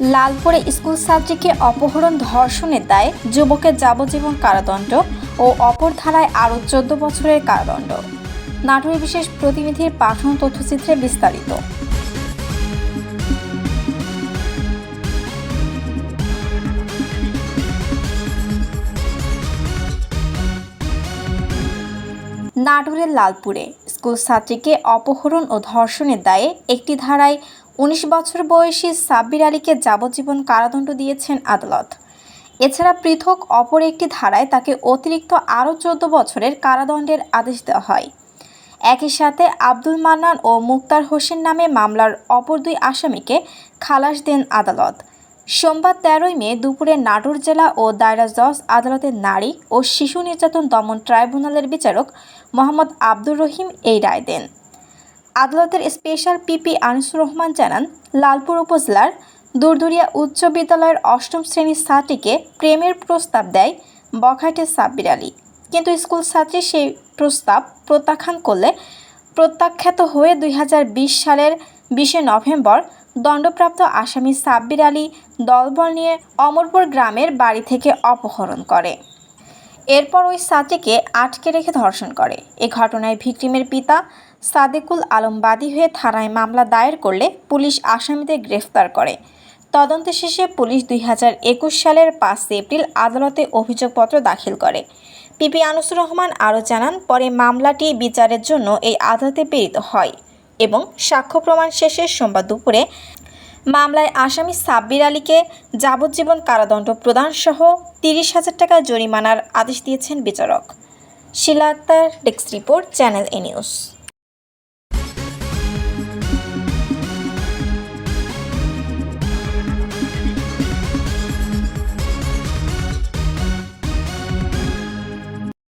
লালপুরে school ছাত্রীকে অপহরণ ধর্ষণের দায় যুবকের যাবজ্জীবন কারাদণ্ড ও অপর ধারায় আরও চোদ্দ বছরের কারাদণ্ড। নাটোরের বিশেষ প্রতিনিধির পাঠানো তথ্যচিত্রে বিস্তারিত। নাটোরের লালপুরে স্কুল ছাত্রীকে অপহরণ ও ধর্ষণের দায়ে একটি ধারায় উনিশ বছর বয়সী সাব্বির আলীকে যাবজ্জীবন কারাদণ্ড দিয়েছেন আদালত। এছাড়া পৃথক অপর একটি ধারায় তাকে অতিরিক্ত আরও চোদ্দ বছরের কারাদণ্ডের আদেশ দেওয়া হয়। একই সাথে আব্দুল মান্নান ও মুক্তার হোসেন নামে মামলার অপর দুই আসামিকে খালাস দেন আদালত। সোমবার তেরোই মে দুপুরে নাটোর জেলা ও দায়রা জজ আদালতের নারী ও শিশু নির্যাতন দমন ট্রাইব্যুনালের বিচারক মোহাম্মদ আব্দুর রহিম এই রায় দেন। আদালতের স্পেশাল পিপি আনিসুর রহমান জানান, লালপুর উপজেলার দুরদুরিয়া উচ্চ বিদ্যালয়ের অষ্টম শ্রেণির ছাত্রীকে প্রেমের প্রস্তাব দেয় বখাটে সাব্বির আলী। কিন্তু স্কুল ছাত্রী সেই প্রস্তাব প্রত্যাখ্যান করলে প্রত্যাখ্যাত হয়ে দুই হাজার বিশ সালের বিশে নভেম্বর দণ্ডপ্রাপ্ত আসামি সাব্বির আলী দলবল নিয়ে অমরপুর গ্রামের বাড়ি থেকে অপহরণ করে। এরপর ওই ছাত্রীকে আটকে রেখে ধর্ষণ করে। এ ঘটনায় ভিকটিমের পিতা সাদেকুল আলম বাদী হয়ে থানায় মামলা দায়ের করলে পুলিশ আসামিদের গ্রেফতার করে। তদন্ত শেষে পুলিশ দুই হাজার একুশ সালের পাঁচ এপ্রিল আদালতে অভিযোগপত্র দাখিল করে। পিপি আনুসুর রহমান আরও জানান, পরে মামলাটি বিচারের জন্য এই আদালতে প্রেরিত হয় এবং সাক্ষ্য প্রমাণ শেষে সোমবার দুপুরে মামলায় আসামি সাব্বির আলীকে যাবজ্জীবন কারাদণ্ড প্রদানসহ তিরিশ হাজার টাকা জরিমানার আদেশ দিয়েছেন বিচারক। Shila Akhter, desk report, channel A news.